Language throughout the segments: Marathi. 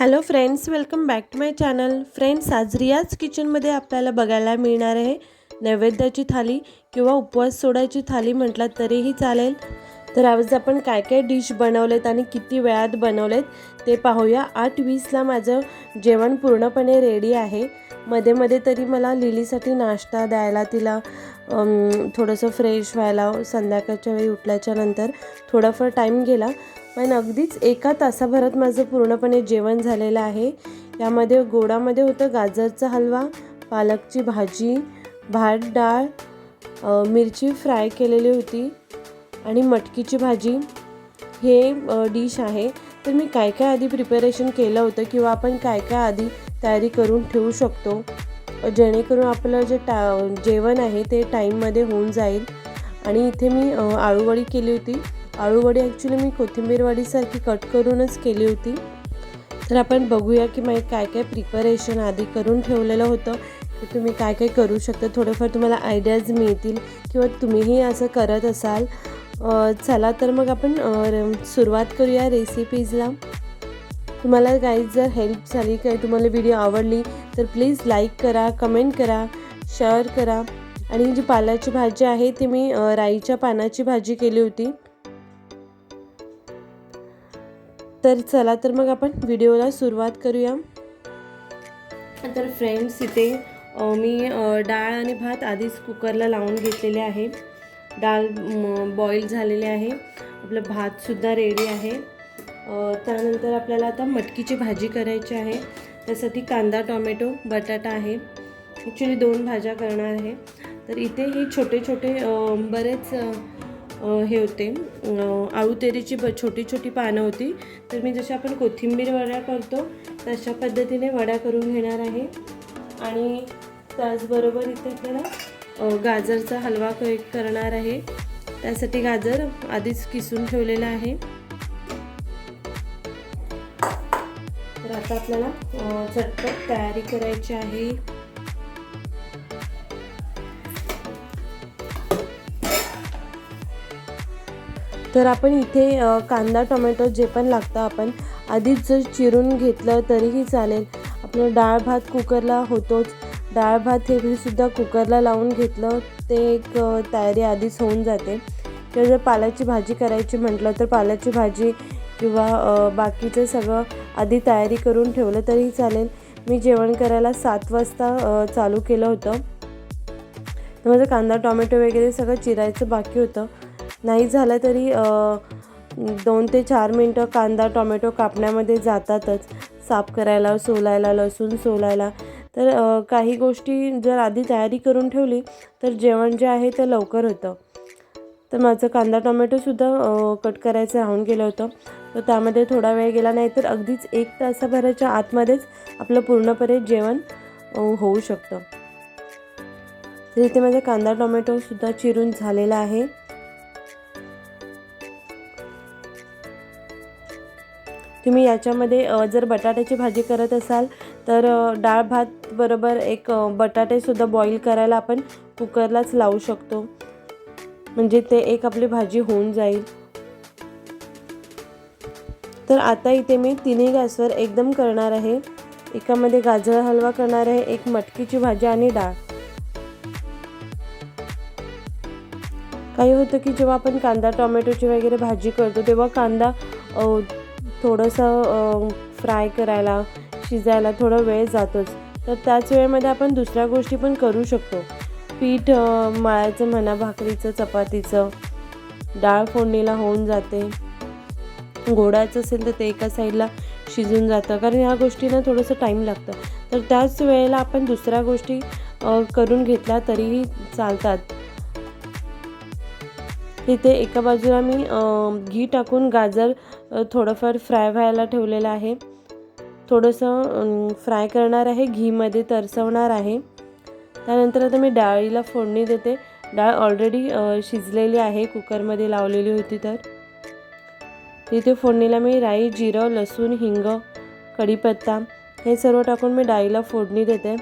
Hello friends welcome back to my channel friends आज रियाज किचनमध्ये आपल्याला बघायला मिळणार आहे नैवेद्याची थाली किंवा उपवास सोडायची थाली म्हटलात तरीही चालेल. तर आज आपण काय काय डिश बनवलेत आणि किती वेळात बनवलेत ते पाहूया. आठ वीसला माझं जेवण पूर्णपणे रेडी आहे. मध्ये मध्ये तरी मला लिलीसाठी नाश्ता द्यायला तिला थोडंसं फ्रेश व्हायला संध्याकाळच्या वेळी उठल्याच्या नंतर थोडाफार टाईम गेला. पण अगदीच एका तासाभरात माझं पूर्णपणे जेवण झालेलं आहे. यामध्ये गोडामध्ये होतं गाजरचा हलवा पालकची भाजी भात डाळ मिरची फ्राय केलेली होती आणि मटकीची भाजी. हे डिश आहे. तर मी काय काय आधी प्रिपरेशन केलं होतं किंवा आपण काय काय आधी तयारी करून ठेवू शकतो जेणेकरून आपलं जे टा जेवण आहे ते टाईममध्ये होऊन जाईल. आणि इथे मी आळूवळी आळूवडी केली होती. आळूवडी ॲक्च्युली मी कोथिंबीर वडीसारखी कट करूनच केली होती. तर आपण बघूया की मग काय काय प्रिपरेशन आधी करून ठेवलेलं होतं. की तुम्ही काय काय करू शकता? थोडंफार तुम्हाला आयडियाज मिळतील किंवा तुम्हीही असं करत असाल. चला तर मग आपण सुरुवात करूया रेसिपीजला तुम्हाला काही जर हेल्प झाली काही तुम्हाला व्हिडिओ आवडली तर प्लीज लाईक करा कमेंट करा शेअर करा. आणि जी पाल्याची भाजी आहे ती मी राईच्या पानाची भाजी केली होती. तर चला तर मग आपण व्हिडिओला सुरुवात करूया. तर फ्रेंड्स इथे मी डाळ आणि भात आधीच कुकरला लावून घेतलेले आहे. डाळ बॉईल झालेले आहे. आपलं भातसुद्धा रेडी आहे. त्यानंतर आपल्याला आता मटकीची भाजी करायची आहे. त्यासाठी कांदा टोमॅटो बटाटा आहे. ॲक्च्युली दोन भाज्या करणार आहे. तर इथे हे छोटे छोटे बरेच हे होते. अ, आळू तेरीची ब छोटी छोटी पानं होती. तर मी जशी आपण कोथिंबीर वड्या करतो तशा पद्धतीने वड्या करून घेणार आहे. आणि त्याचबरोबर इथे आपल्याला गाजरचा हलवा करणार आहे. त्यासाठी गाजर आधीच किसून ठेवलेला आहे. तर आता आपल्याला झटपट तयारी करायची आहे. तर आपण इथे कांदा टोमॅटो जे पण लागतं आपण आधीच जर चिरून घेतलं तरीही चालेल. आपलं डाळ भात कुकरला होतोच. डाळ भात हे सुद्धा कुकरला लावून घेतलं ते एक तयारी आधीच होऊन जाते. तर जर पाल्याची भाजी करायची म्हटलं तर पाल्याची भाजी किंवा बाकीचं सगळं आधी तयारी करून ठेवलं तरीही चालेल. मी जेवण करायला सात वाजता चालू केलं होतं. माझं कांदा टोमॅटो वगैरे सगळं चिरायचं बाकी होतं नाही झालं तरी दोन ते चार मिनटं कांदा टोमॅटो कापण्यामध्ये जातातच. साफ करायला सोलायला लसूण सोलायला. तर काही गोष्टी जर आधी तयारी करून ठेवली तर जेवण जे आहे ते लवकर होतं. तर माझं कांदा टोमॅटोसुद्धा कट करायचं राहून गेलं होतं. तर त्यामध्ये थोडा वेळ गेला नाही तर अगदीच एक तासाभराच्या आतमध्येच आपलं पूर्णपणे जेवण होऊ शकतं. तर इथे माझा कांदा टोमॅटोसुद्धा चिरून झालेला आहे. तुम्ही याच्यामध्ये जर बटाट्याची भाजी करत असाल तर डाळ भात बरोबर एक बटाटेसुद्धा बॉईल करायला आपण कुकरलाच लावू शकतो. म्हणजे ते एक आपली भाजी होऊन जाईल. तर आता इथे मी तिन्ही गॅसवर एकदम करणार आहे. एकामध्ये गाजर हलवा करणार आहे एक मटकीची भाजी आणि डाळ. काही होतं की जेव्हा आपण कांदा टोमॅटोची वगैरे भाजी करतो तेव्हा कांदा थोडंसं फ्राय करायला शिजायला थोडा वेळ जातोच. तर त्याच वेळेमध्ये आपण दुसऱ्या गोष्टी पण करू शकतो. पीठ अ, मळायचं म्हणा भाकरीचं चपातीचं. डाळ फोडणीला होऊन जाते. घोडायचं असेल तर ते एका साईडला शिजून जातं. कारण ह्या गोष्टींना थोडंसं टाईम लागतं. तर त्याच वेळेला आपण दुसऱ्या गोष्टी करून घेतल्या तरीही चालतात. तिथे एका बाजूला मी घी टाकून गाजर थोडंफार फ्राय व्हायला ठेवलेलं आहे. थोडंसं फ्राय करणार आहे घीमध्ये तरसवणार आहे. त्यानंतर आता मी डाळीला फोडणी देते. डाळ ऑलरेडी शिजलेली आहे कुकरमध्ये लावलेली होती तर. तिथे फोडणीला मी राई जिरं लसूण हिंग कढीपत्ता हे सर्व टाकून मी डाळीला फोडणी देते.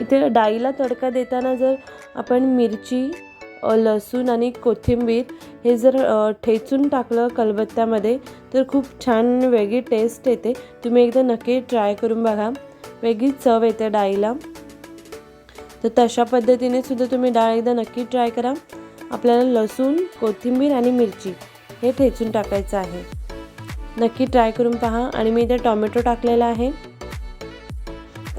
इथे डाळीला तडका देताना जर आपण मिरची लसूण आणि कोथिंबीर हे जर ठेचून टाकलं कलबत्त्यामध्ये तर खूप छान वेगळी टेस्ट येते. तुम्ही एकदा नक्की ट्राय करून बघा. वेगळी चव येते डाळीला. तर तशा पद्धतीने सुद्धा तुम्ही डाळ एकदा नक्की ट्राय करा. आपल्याला लसूण कोथिंबीर आणि मिरची हे ठेचून टाकायचं आहे. नक्की ट्राय करून पहा. आणि मी इथे टॉमॅटो टाकलेला आहे.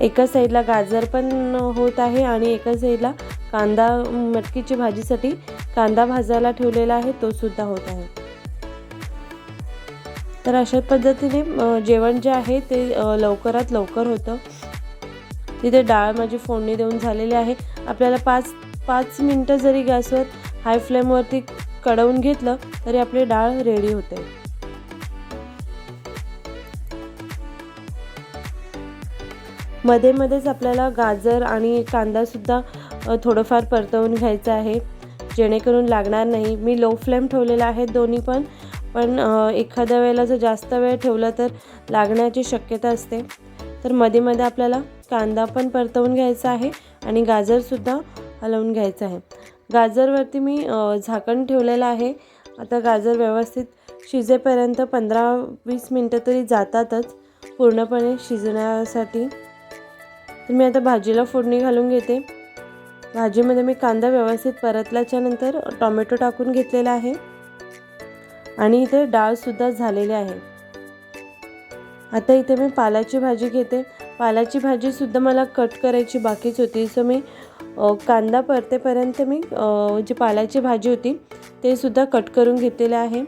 एका साईडला गाजर पण होत आहे आणि एका साईडला कांदा मटकीची भाजीसाठी कांदा भाजायला ठेवलेला आहे तो सुद्धा होत आहे. तर अशा पद्धतीने जेवण जे आहे ते लवकरात लवकर होतं. तिथे डाळ माझी फोडणी देऊन झालेली आहे. आपल्याला पाच पाच मिनटं जरी गॅसवर हाय फ्लेमवरती कढवून घेतलं तरी आपली डाळ रेडी होते. मध्ये मध्येच आपल्याला गाजर आणि कांदासुद्धा सुद्धा थोडंफार परतवून घ्यायचं आहे. जेणेकरून लागणार नाही. मी लो फ्लेम ठेवलेला आहे दोन्ही पण. पण एखाद्या वेळेला जर जास्त वेळ ठेवला तर लागण्याची शक्यता असते. तर मध्ये मध्ये आपल्याला कांदा पण परतवून घ्यायचा आहे आणि गाजरसुद्धा हलवून घ्यायचं आहे. गाजरवरती मी झाकण ठेवलेलं आहे. आता गाजर व्यवस्थित शिजेपर्यंत पंधरा वीस मिनटं तरी जातातच पूर्णपणे शिजण्यासाठी. तर मी आता भाजीला फोडणी घालून घेते. भाजीमध्ये मी कांदा व्यवस्थित परतल्याच्या नंतर टॉमॅटो टाकून घेतलेला आहे. आणि इथे डाळसुद्धा झालेली आहे. आता इथे मी पालाची भाजी घेते. पालाची भाजीसुद्धा मला कट करायची बाकीच होती. सो मी कांदा परतेपर्यंत मी जी पालाची भाजी होती ते सुद्धा कट करून घेतलेले आहे.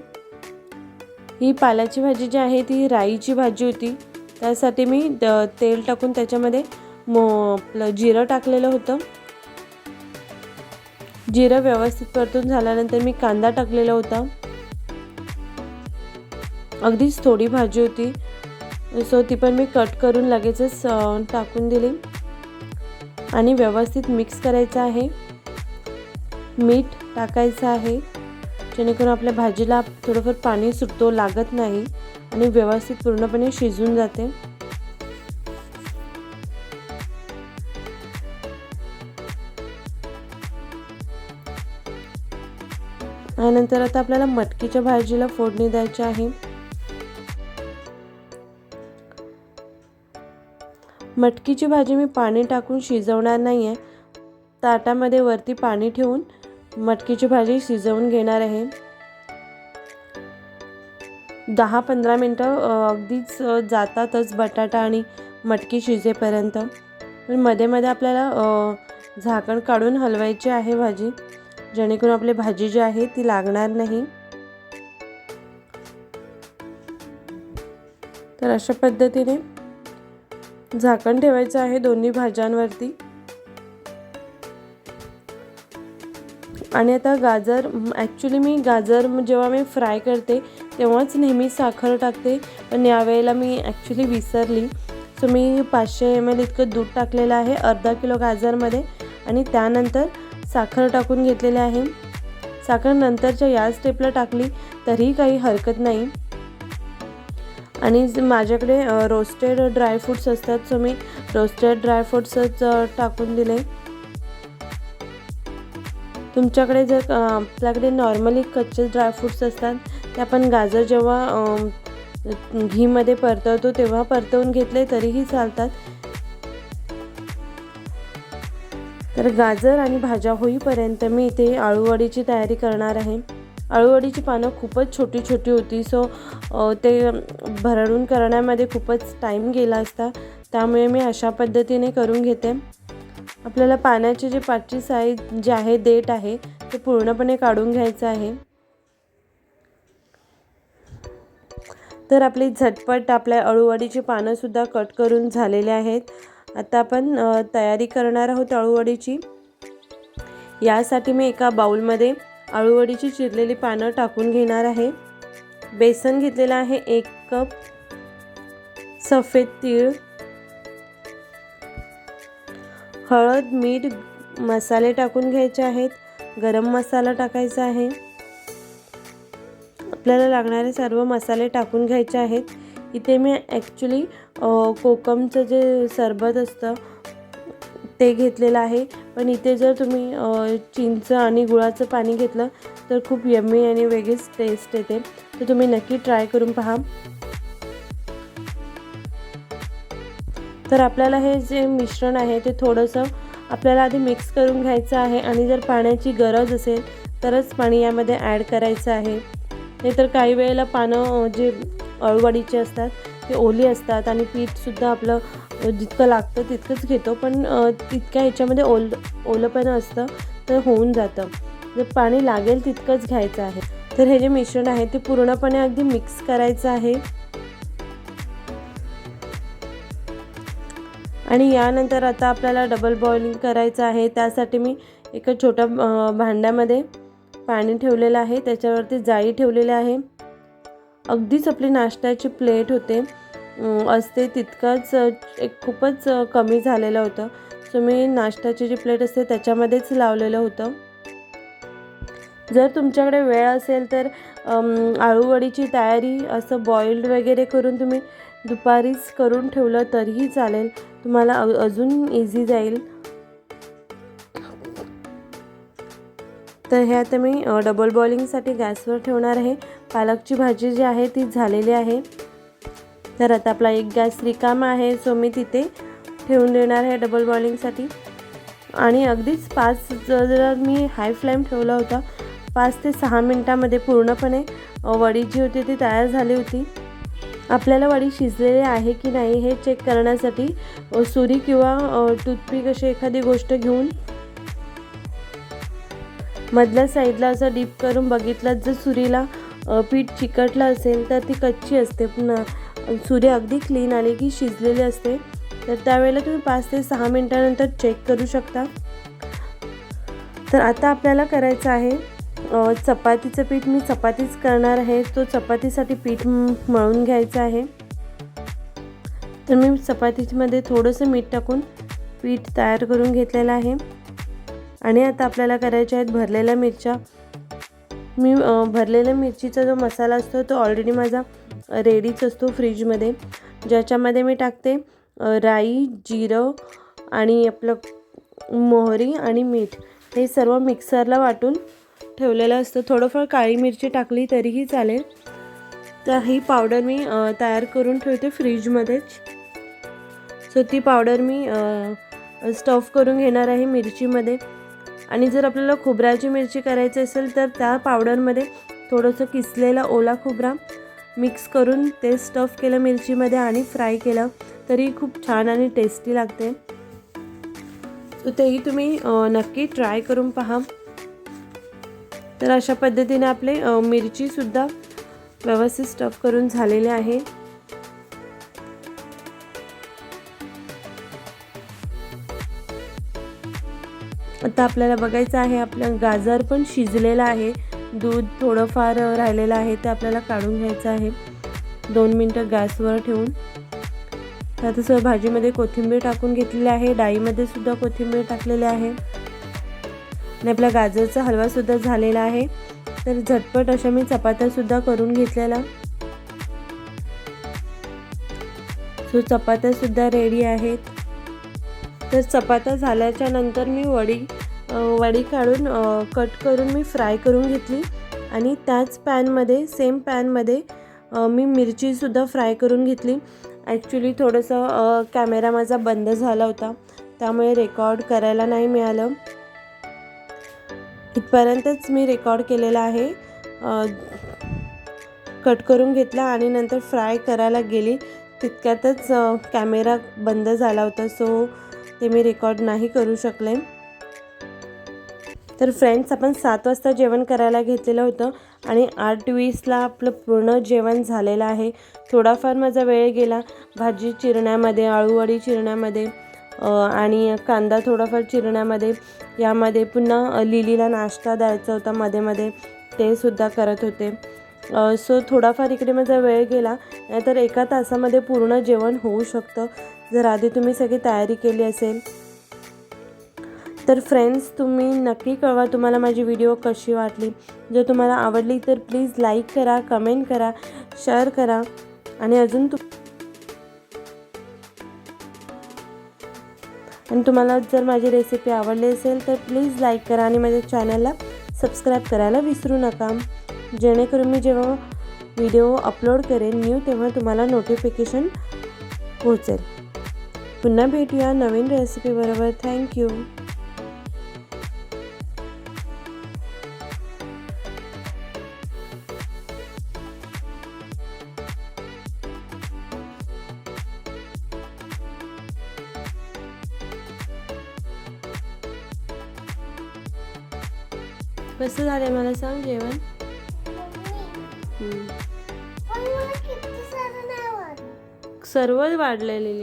ही पालाची भाजी जी आहे ती राईची भाजी होती. त्यासाठी मी द- तेल टाकून त्याच्यामध्ये मो आपलं जिरं टाकलेलं होतं. जिरं व्यवस्थित परतून झाल्यानंतर मी कांदा टाकलेला होता. अगदीच थोडी भाजी होती. सो ती पण मी कट करून लगेचच टाकून दिली. आणि व्यवस्थित मिक्स करायचं आहे. मीठ टाकायचं आहे. जेणेकरून आपल्या भाजीला थोडंफार पाणी सुटतो लागत नाही. आणि व्यवस्थित पूर्णपणे शिजून जाते. नंतर आता आपल्याला मटकीच्या भाजीला फोडणी द्यायची आहे. मटकीची भाजी मी पाणी टाकून शिजवणार नाही आहे ताटामध्ये वरती पाणी ठेवून मटकीची भाजी शिजवून घेणार आहे. दहा पंधरा मिनटं अगदीच जातातच बटाटा आणि मटकी शिजेपर्यंत. मध्ये मध्ये आपल्याला झाकण काढून हलवायची आहे भाजी. जेणेकरून आपली भाजी जी आहे ती लागणार नाही. तर अशा पद्धतीने झाकण ठेवायचं आहे दोन्ही भाज्यांवरती. आणि आता गाजर ॲक्च्युली मी गाजर जेव्हा मी फ्राय करते तेव्हाच नेहमी साखर टाकते. पण यावेळेला मी ॲक्च्युली विसरली. सो मी पाचशे एम एल इतकं दूध टाकलेलं आहे अर्धा किलो गाजरमध्ये. आणि त्यानंतर साखर टाकून घेतलेले आहे. साखर नंतरच्या या स्टेपला टाकली तरीही काही हरकत नाही. आणि माझ्याकडे रोस्टेड ड्रायफ्रूट्स असतात सो मी रोस्टेड ड्रायफ्रूट्सच टाकून दिले. तुमच्याकडे जर आपल्याकडे नॉर्मली कच्चे ड्रायफ्रूट्स असतात ते आपण गाजर जेव्हा घीमध्ये परतवतो तेव्हा परतवून घेतले तरीही चालतात. तर गाजर आणि भाज्या होईपर्यंत मी इथे आळूवडीची तयारी करणार आहे. आळूवडीची पानं खूपच छोटी छोटी होती सो ते भरडून करण्यामध्ये खूपच टाईम गेला असता. त्यामुळे मी अशा पद्धतीने करून घेते. आपल्याला पाण्याची जी पाचची साईज जे आहे देठ आहे ते पूर्णपणे काढून घ्यायचं आहे. तर आपली झटपट आपल्या अळूवडीची पानंसुद्धा कट करून झालेले आहेत. आता आपण तयारी करणार आहोत अळूवडीची यासाठी मी एका बाउलमध्ये अळूवडीची चिरलेली पानं टाकून घेणार आहे. बेसन घेतलेलं आहे एक कप. सफेद तीळ. हळद मीठ मसाले टाकून घ्यायचे आहेत. गरम मसाला टाकायचा आहे. आपल्याला लागणारे सर्व मसाले टाकून घ्यायचे आहेत. इथे मी ॲक्च्युली कोकमचं जे सरबत असतं ते घेतलेलं आहे. पण इथे जर तुम्ही चिंच आणि गुळाचं पाणी घेतलं तर खूप यम्मी आणि वेगळीच टेस्ट येते. तर तुम्ही नक्की ट्राय करून पहा. तर आपल्याला हे जे मिश्रण आहे ते थोडंसं आपल्याला आधी मिक्स करून घ्यायचं आहे. आणि जर पाण्याची गरज असेल तरच पाणी यामध्ये ॲड करायचं आहे. नाहीतर काही वेळेला पानं जे अळवडीचे असतात ते ओली असतात आणि पीठसुद्धा आपलं जितकं लागतं तितकंच घेतो. पण तितक्या ह्याच्यामध्ये ओल ओलंपणं असतं तर होऊन जातं. जर पाणी लागेल तितकंच घ्यायचं आहे. तर हे जे मिश्रण आहे ते पूर्णपणे अगदी मिक्स करायचं आहे. आणि यानंतर आता आपल्याला डबल बॉइलिंग करायचं आहे. त्यासाठी मी एका छोट्या भांड्यामध्ये पाणी ठेवलेलं आहे त्याच्यावरती जाळी ठेवलेली आहे. अगदीच आपली नाश्त्याची प्लेट होते. असते तितकंच एक खूपच कमी झालेलं होतं. सो मी नाश्त्याची जी प्लेट असते त्याच्यामध्येच लावलेलं होतं. जर तुमच्याकडे वेळ असेल तर आळूवडीची तयारी असं बॉईल्ड वगैरे करून तुम्ही दुपारीच करून ठेवलं तरीही चालेल. तुम्हाला अजून इझी जाईल. तर हे आता मी डबल बॉलिंगसाठी गॅसवर ठेवणार आहे. पालकची भाजी जी आहे ती झालेली आहे. तर आता आपला एक गॅस रिकामा आहे सो मी तिथे ठेवून देणार आहे डबल बॉलिंगसाठी आणि अगदीच पाच जर मी हाय फ्लेम ठेवला होता पाच ते सहा मिनटामध्ये पूर्णपणे वडी जी होती ती तयार झाली होती. आपल्याला वडी शिजलेली आहे की नाही हे चेक करण्यासाठी सुरी किंवा टूथपिक अशी एखादी गोष्ट घेऊन मधल्या साईडला असं डीप करून बघितलं जर सुरीला पीठ चिकटलं असेल तर ती कच्ची असते पुन्हा. सुरी अगदी क्लीन आली की शिजलेली असते. तर त्यावेळेला तुम्ही पाच ते सहा मिनटानंतर चेक करू शकता. तर आता आपल्याला करायचं आहे चपातीचं पीठ मी चपातीच करणार आहे. तो चपातीसाठी पीठ मळून घ्यायचं आहे. तर मी चपातीमध्ये थोडंसं मीठ टाकून पीठ तयार करून घेतलेलं आहे. आणि आता आपल्याला करायच्या आहेत भरलेल्या मिरच्या. मी भरलेल्या मिरचीचा जो मसाला असतो तो ऑलरेडी माझा रेडीच असतो फ्रीजमध्ये ज्याच्यामध्ये मी टाकते राई जिरं आणि आपलं मोहरी आणि मीठ. हे सर्व मिक्सरला वाटून ठेवलेलं असतं. थोडंफार काळी मिरची टाकली तरीही चालेल. तर ही पावडर मी तयार करून ठेवते फ्रीजमध्येच सो ती पावडर मी स्टफ करून घेणार आहे मिरचीमध्ये. आणि जर आपल्याला खोबऱ्याची मिरची करायची असेल तर त्या पावडरमध्ये थोडंसं किसलेला ओला खोबरा मिक्स करून ते स्टफ केलं मिरचीमध्ये आणि फ्राय केलं तरी खूप छान आणि टेस्टी लागते. सो तेही तुम्ही नक्की ट्राय करून पहा. तर अशा पद्धतीने आपले मिरचीसुद्धा व्यवस्थित स्टफ करून झालेले आहे. आता आपल्याला बघायचं आहे आपलं गाजर पण शिजलेलं आहे. दूध थोडंफार राहिलेलं आहे ते आपल्याला काढून घ्यायचं आहे. दोन मिनटं गॅसवर ठेवून. आता सर भाजीमध्ये कोथिंबीर टाकून घेतलेली आहे. डाळीमध्ये सुद्धा कोथिंबीर टाकलेली आहे. आणि आपला गाजरचा हलवासुद्धा झालेला आहे. तर झटपट अशा मी चपात्यासुद्धा करून घेतलेला सो चपात्यासुद्धा रेडी आहेत. तर चपात्या झाल्याच्यानंतर मी वडी वडी काढून कट करून मी फ्राय करून घेतली. आणि त्याच पॅनमध्ये सेम पॅनमध्ये मी मिरचीसुद्धा फ्राय करून घेतली. ॲक्च्युली थोडंसं कॅमेरा माझा बंद झाला होता. त्यामुळे रेकॉर्ड करायला नाही मिळालं. इथपर्यंतच मी रेकॉर्ड केलेलं आहे. कट करून घेतला आणि नंतर फ्राय करायला गेली. तितक्यातच कॅमेरा बंद झाला होता. सो ते मी रेकॉर्ड नाही करू शकले. तर फ्रेंड्स आपण सात वाजता जेवण करायला घेतलेलं होतं आणि आठ वीसला आपलं पूर्ण जेवण झालेलं आहे. थोडाफार माझा वेळ गेला. भाजी चिरण्यामध्ये आळूवडी चिरण्यामध्ये आणि कांदा थोडाफार चिरण्यामध्ये. यामध्ये पुन्हा लिलीला नाश्ता द्यायचा होता मध्ये मध्ये. ते सुद्धा करत होते. सो थोडाफार इकडे माझा वेळ गेला. नाहीतर एका तासामध्ये पूर्ण जेवण होऊ शकतं. जर आधी तुम्ही सगळी तयारी केली असेल तर फ्रेंड्स तुम्ही नक्की कळवा तुम्हाला माझी व्हिडिओ कशी वाटली. जर तुम्हाला आवडली तर प्लीज लाईक करा कमेंट करा शेअर करा. आणि अजून तु आणि तुम्हाला जर माझी रेसिपी आवडली असेल तर प्लीज लाईक करा आणि माझ्या चॅनलला सबस्क्राईब करायला विसरू नका. जेणेकरून मी जेव्हा व्हिडिओ अपलोड करेन न्यू तेव्हा तुम्हाला नोटिफिकेशन पोहोचेल. पुन्हा भेटूया नवीन रेसिपी बरोबर थँक्यू कसं झालंय मला सांग जेवण? सर्वच वाढलेली.